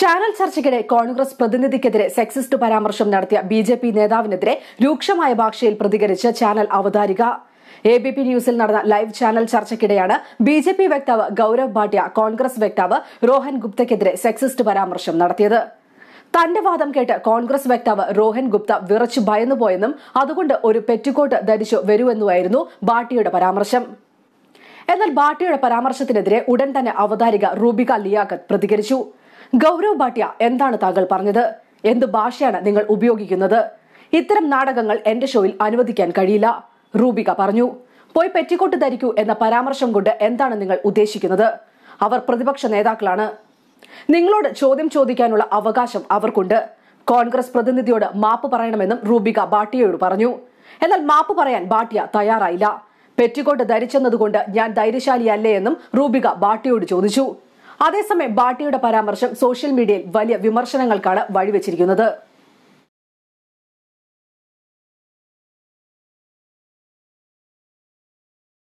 Channel ചർച്ചയ്ക്കിടെ Congress പ്രതിനിധിക്കെതിരെ sexist പരാമർശം നടത്തിയ ബി ജെ പി നേതാവിനെതിരെ രൂക്ഷമായ ഭാഷയിൽ പ്രതികരിച്ച് ചാനൽ അവതാരിക എ ബി പി ന്യൂസിൽ നടന്ന ലൈവ് ചാനൽ ചർച്ചയ്ക്കിടെയാണ് ബി ജെ പി വക്താവ് ഗൌരവ് ഭാട്ടിയ കോൺഗ്രസ് വക്താവ് രോഹൻ ഗുപ്തയ്ക്കെതിരെ സെക്സിസ്റ്റ് പരാമർശം നടത്തിയത്. തന്റെ വാദം കേട്ട് കോൺഗ്രസ് വക്താവ് രോഹൻ ഗുപ്ത വിറച്ചു ഭയന്നുപോയെന്നും അതുകൊണ്ട് ഒരു പെറ്റിക്കോട്ട് ധരിച്ചു വരുമെന്നുമായിരുന്നു ഭാട്ടിയുടെ പരാമർശം. എന്നാൽ ഭാട്ടിയുടെ പരാമർശത്തിനെതിരെ ഉടൻ തന്നെ അവതാരിക റൂബിക ലിയാഖത്ത് പ്രതികരിച്ചു. ഗൌരവ് ഭാട്ടിയ എന്താണ് താങ്കൾ പറഞ്ഞത്? എന്ത് ഭാഷയാണ് നിങ്ങൾ ഉപയോഗിക്കുന്നത്? ഇത്തരം നാടകങ്ങൾ എന്റെ ഷോയിൽ അനുവദിക്കാൻ കഴിയില്ല. റൂബിക പറഞ്ഞു പോയി പെറ്റിക്കോട്ട് ധരിക്കൂ എന്ന പരാമർശം കൊണ്ട് എന്താണ് നിങ്ങൾ ഉദ്ദേശിക്കുന്നത്? അവർ പ്രതിപക്ഷ നേതാക്കളാണ്. നിങ്ങളോട് ചോദ്യം ചോദിക്കാനുള്ള അവകാശം അവർക്കുണ്ട്. കോൺഗ്രസ് പ്രതിനിധിയോട് മാപ്പ് പറയണമെന്നും റൂബിക ഭാട്ടിയയോട് പറഞ്ഞു. എന്നാൽ മാപ്പ് പറയാൻ ഭാട്ടിയ തയ്യാറായില്ല. പെറ്റിക്കോട്ട് ധരിച്ചെന്നതുകൊണ്ട് ഞാൻ ധൈര്യശാലിയല്ലേ എന്നും റൂബിക ഭാട്ടിയോട് ചോദിച്ചു. അതേസമയം ബാട്ടിയുടെ പരാമർശം സോഷ്യൽ മീഡിയയിൽ വലിയ വിമർശനങ്ങൾക്കാണ് വഴിവെച്ചിരിക്കുന്നത്.